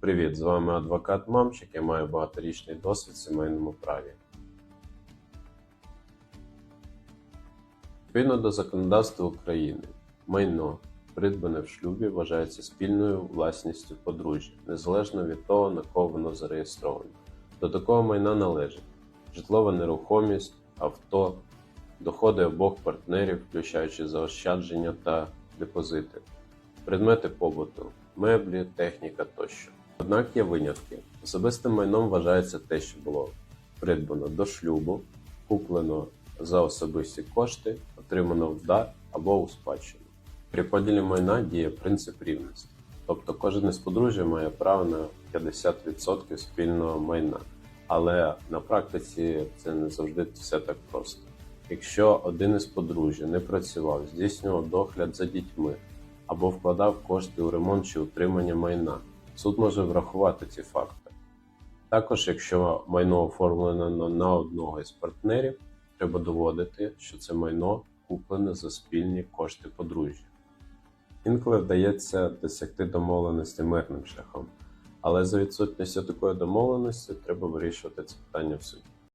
Привіт, з вами адвокат Мамчик. Я маю багаторічний досвід в сімейному праві. Відповідно до законодавства України, майно, придбане в шлюбі, вважається спільною власністю подружжя, незалежно від того, на кого воно зареєстровано. До такого майна належить житлова нерухомість, авто, доходи обох партнерів, включаючи заощадження та депозити, предмети побуту, меблі, техніка тощо. Однак є винятки. Особистим майном вважається те, що було придбано до шлюбу, куплено за особисті кошти, отримано в дар або у спадщину. При поділі майна діє принцип рівності, тобто кожен із подружжя має право на 50% спільного майна. Але на практиці це не завжди все так просто. Якщо один із подружжя не працював, здійснював догляд за дітьми або вкладав кошти у ремонт чи утримання майна, суд може врахувати ці факти. Також, якщо майно оформлено на- одного із партнерів, треба доводити, що це майно куплене за спільні кошти подружжя. Інколи вдається досягти домовленості мирним шляхом, але за відсутністю такої домовленості треба вирішувати це питання в суді.